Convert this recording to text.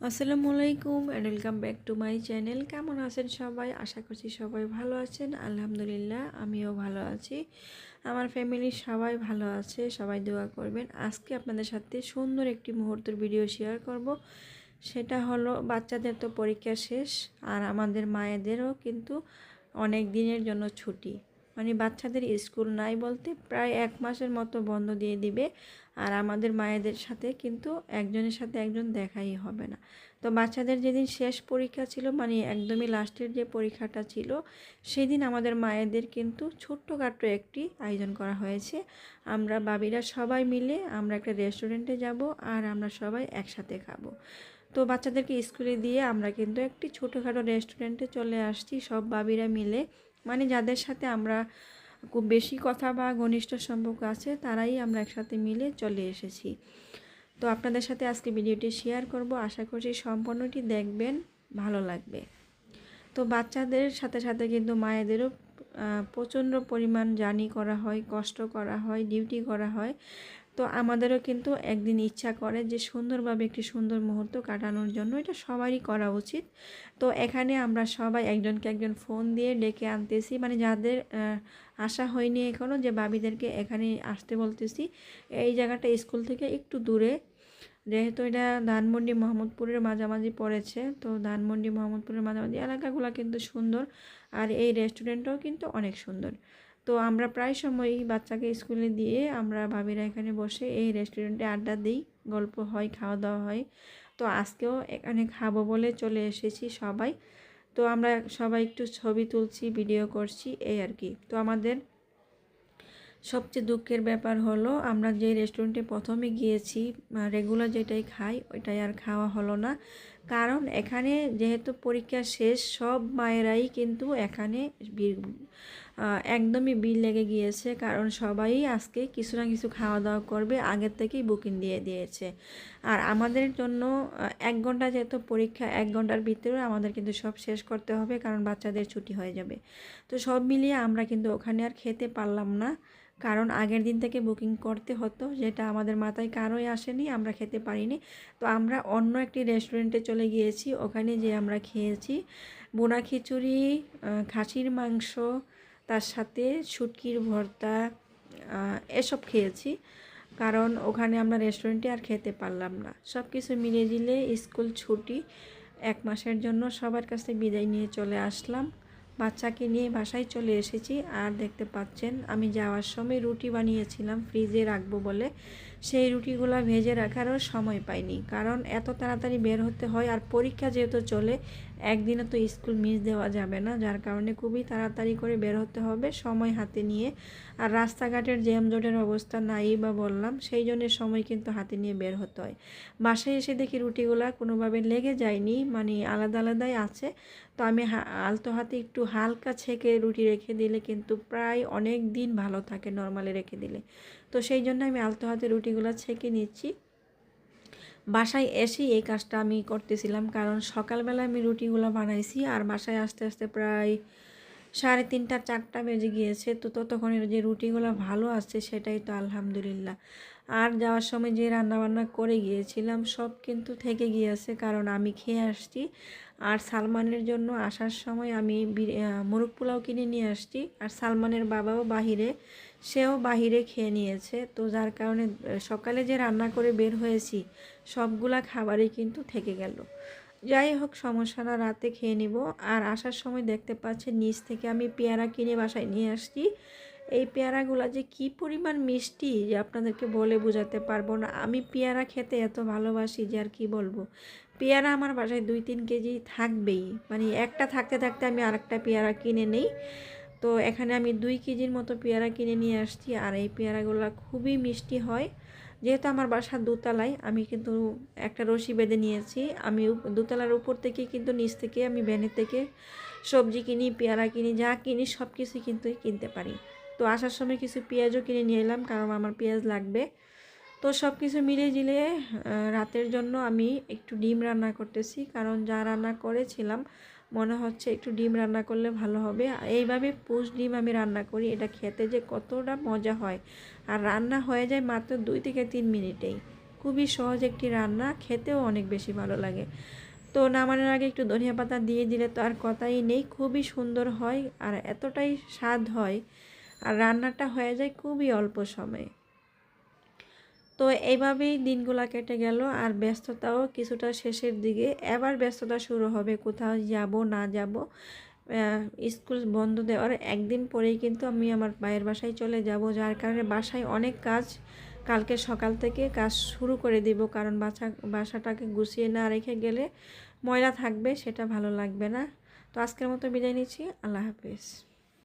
আসসালামু আলাইকুম and welcome back to my channel কেমন আছেন সবাই? আশা করছি সবাই ভালো আছেন। আলহামদুলিল্লাহ, আমিও ভালো আছি। আমার ফ্যামিলির সবাই ভালো আছে, সবাই দোয়া করবেন। আজকে আপনাদের সাথে সুন্দর একটি মুহূর্তের ভিডিও শেয়ার করব। সেটা হলো, বাচ্চাদের তো পরীক্ষা শেষ, আর আমাদের মায়েদেরও কিন্তু অনেক দিনের জন্য ছুটি। মানে বাচ্চাদের স্কুল নাই বলতে প্রায় এক মাসের মতো বন্ধ দিয়ে দিবে। আর আমাদের মায়েদের সাথে কিন্তু একজনের সাথে একজন দেখাই হবে না। তো বাচ্চাদের যেদিন শেষ পরীক্ষা ছিল মানে একদমই লাস্টের যে পরীক্ষাটা ছিল, সেদিন আমাদের মায়েদের কিন্তু ছোট্টখাট্ট একটি আয়োজন করা হয়েছে। আমরা বাবিরা সবাই মিলে আমরা একটা রেস্টুরেন্টে যাব আর আমরা সবাই একসাথে খাব। তো বাচ্চাদেরকে স্কুলে দিয়ে আমরা কিন্তু একটি ছোটোখাটো রেস্টুরেন্টে চলে আসছি। সব বাবিরা মিলে মানে যাদের সাথে আমরা খুব বেশি কথা বা ঘনিষ্ঠ সম্পর্ক আছে, তারাই আমরা একসাথে মিলে চলে এসেছি। তো আপনাদের সাথে আজকে ভিডিওটি শেয়ার করব। আশা করছি সম্পূর্ণটি দেখবেন, ভালো লাগবে। তো বাচ্চাদের সাথে সাথে কিন্তু মায়েদেরও প্রচণ্ড পরিমাণ জার্নি করা হয়, কষ্ট করা হয় ডিউটি করা হয়। তো আমাদেরও কিন্তু একদিন ইচ্ছা করে যে সুন্দরভাবে একটি সুন্দর মুহূর্ত কাটানোর জন্য এটা সবারই করা উচিত। তো এখানে আমরা সবাই একজনকে একজন ফোন দিয়ে ডেকে আনতেছি। মানে যাদের আসা হয়নি এখনও যে বাবিদেরকে এখানে আসতে বলতেছি, এই জায়গাটা স্কুল থেকে একটু দূরে। যেহেতু এটা ধানমন্ডি মোহাম্মদপুরের মাঝামাঝি পড়েছে, তো ধানমন্ডি মোহাম্মদপুরের মাঝামাঝি এলাকাগুলো কিন্তু সুন্দর। আর এই রেস্টুরেন্টটাও কিন্তু অনেক সুন্দর। তো আমরা প্রায় সময়ই বাচ্চাকে স্কুলে দিয়ে আমরা ভাবিরা এখানে বসে এই রেস্টুরেন্টে আড্ডা দিই, গল্প হয় খাওয়া দাওয়া হয়। তো আজকেও এখানে খাব বলে চলে এসেছি সবাই। তো আমরা সবাই একটু ছবি তুলছি, ভিডিও করছি, এই আর কি। তো আমাদের সবচেয়ে দুঃখের ব্যাপার হলো, আমরা যে রেস্টুরেন্টে প্রথমে গিয়েছি রেগুলার যেটাই খাই, ওইটাই আর খাওয়া হলো না। কারণ এখানে যেহেতু পরীক্ষা শেষ, সব মায়েরাই কিন্তু এখানে একদমই বিল লেগে গিয়েছে। কারণ সবাই আজকে কিছু না কিছু খাওয়া দাওয়া করবে, আগের থেকেই বুকিং দিয়ে দিয়েছে। আর আমাদের জন্য এক ঘণ্টা যেহেতু পরীক্ষা, এক ঘণ্টার ভিতরে আমাদের কিন্তু সব শেষ করতে হবে, কারণ বাচ্চাদের ছুটি হয়ে যাবে। তো সব মিলিয়ে আমরা কিন্তু ওখানে আর খেতে পারলাম না। কারণ আগের দিন থেকে বুকিং করতে হতো, যেটা আমাদের মাথায় কারোই আসেনি, আমরা খেতে পারিনি। তো আমরা অন্য একটি রেস্টুরেন্টে চলে গিয়েছি, ওখানে যে আমরা খেয়েছি। বোনা খিচুড়ি খাসির মাংস, তার সাথে শুটকির ভর্তা এসব খেয়েছি। কারণ ওখানে আমরা রেস্টুরেন্টে আর খেতে পারলাম না। সব কিছু মিলে দিলে স্কুল ছুটি, এক মাসের জন্য সবার কাছে বিদায় নিয়ে চলে আসলাম। বাচ্চাকে নিয়ে বাসায় চলে এসেছি। আর দেখতে পাচ্ছেন, আমি যাওয়ার সময় রুটি বানিয়েছিলাম, ফ্রিজে রাখব বলে। সেই রুটিগুলো ভেজে রাখারও সময় পাইনি। কারণ এত তাড়াতাড়ি বের হতে হয় আর পরীক্ষা যেহেতু চলে, একদিনে তো স্কুল মিস দেওয়া যাবে না। যার কারণে খুবই তাড়াতাড়ি করে বের হতে হবে, সময় হাতে নিয়ে। আর রাস্তাঘাটের জ্যামজটের অবস্থা নাই বা বললাম, সেই জন্য সময় কিন্তু হাতে নিয়ে বের হতে হয়। বাসায় এসে দেখি রুটিগুলা কোনোভাবে লেগে যায়নি মানে আলাদা আলাদাই আছে। তো আমি আলতো হাতে একটু হালকা ছেঁকে রুটি রেখে দিলে কিন্তু প্রায় অনেক দিন ভালো থাকে নর্মালে রেখে দিলে। তো সেই জন্য আমি আলতো হাতে রুটিগুলো ছেঁকে নিচ্ছি। বাসায় এসেই এই কাজটা আমি করতেছিলাম, কারণ সকালবেলা আমি রুটিগুলো বানাইছি আর বাসায় আস্তে আস্তে প্রায় সাড়ে তিনটা চারটা বেজে গিয়েছে। তো ততক্ষণের যে রুটিগুলো ভালো আসছে সেটাই তো আলহামদুলিল্লাহ। আর যাওয়ার সময় যে রান্নাবান্না করে গিয়েছিলাম, সব কিন্তু থেকে গিয়েছে কারণ আমি খেয়ে আসছি। আর সালমানের জন্য আসার সময় আমি মুরগ পোলাও কিনে নিয়ে আসছি। আর সালমানের বাবাও বাহিরে, সেও বাহিরে খেয়ে নিয়েছে। তো যার কারণে সকালে যে রান্না করে বের হয়েছি, সবগুলা খাবারই কিন্তু থেকে গেল। যাই হোক সমস্যা না রাতে খেয়ে নিব। আর আসার সময় দেখতে পাচ্ছেন, নিচ থেকে আমি পেয়ারা কিনে বাসায় নিয়ে আসছি। এই পেয়ারাগুলো যে কি পরিমাণ মিষ্টি যে আপনাদেরকে বলে বোঝাতে পারব না। আমি পেয়ারা খেতে এত ভালোবাসি যে আর কি বলব। পেয়ারা আমার বাসায় দুই তিন কেজি থাকবেই। মানে একটা থাকতে থাকতে আমি আরেকটা পেয়ারা কিনে নেই। তো এখানে আমি দুই কেজির মতো পেয়ারা কিনে নিয়ে আসছি। আর এই পেয়ারাগুলো খুবই মিষ্টি হয়। যেহেতু আমার বাসা দোতলায়, আমি কিন্তু একটা রশি বেঁধে নিয়েছি। আমি দোতলার উপর থেকে কিন্তু নিচ থেকে আমি ভ্যানের থেকে সবজি কিনি, পেয়ারা কিনি, যা কিনি সব কিছুই কিন্তু কিনতে পারি। তো আসার সময় কিছু পেঁয়াজও কিনে নিয়ে এলাম, কারণ আমার পেঁয়াজ লাগবে। তো সব কিছু মিলিয়ে জিলে রাতের জন্য আমি একটু ডিম রান্না করতেছি, কারণ যা রান্না করেছিলাম মনে হচ্ছে একটু ডিম রান্না করলে ভালো হবে। এইভাবে পুষ ডিম আমি রান্না করি, এটা খেতে যে কতটা মজা হয়। আর রান্না হয়ে যায় মাত্র দুই থেকে তিন মিনিটেই। খুবই সহজ একটি রান্না, খেতেও অনেক বেশি ভালো লাগে। তো নামানোর আগে একটু ধনিয়া পাতা দিয়ে দিলে তো আর কথাই নেই, খুবই সুন্দর হয় আর এতটাই স্বাদ হয়। আর রান্নাটা হয়ে যায় খুবই অল্প সময়ে। তো এইভাবেই দিনগুলো কেটে গেল আর ব্যস্ততাও কিছুটা শেষের দিকে। এবার ব্যস্ততা শুরু হবে, কোথাও যাব, না যাব স্কুল বন্ধ দেওয়ার একদিন পরেই কিন্তু আমি আমার মায়ের বাসায় চলে যাব, যার কারণে বাসায় অনেক কাজ কালকে সকাল থেকে কাজ শুরু করে দিব। কারণ বাসা বাসাটাকে গুছিয়ে না রেখে গেলে ময়লা থাকবে, সেটা ভালো লাগবে না। তো আজকের মতো বিদায় নিচ্ছি, আল্লাহ হাফিজ।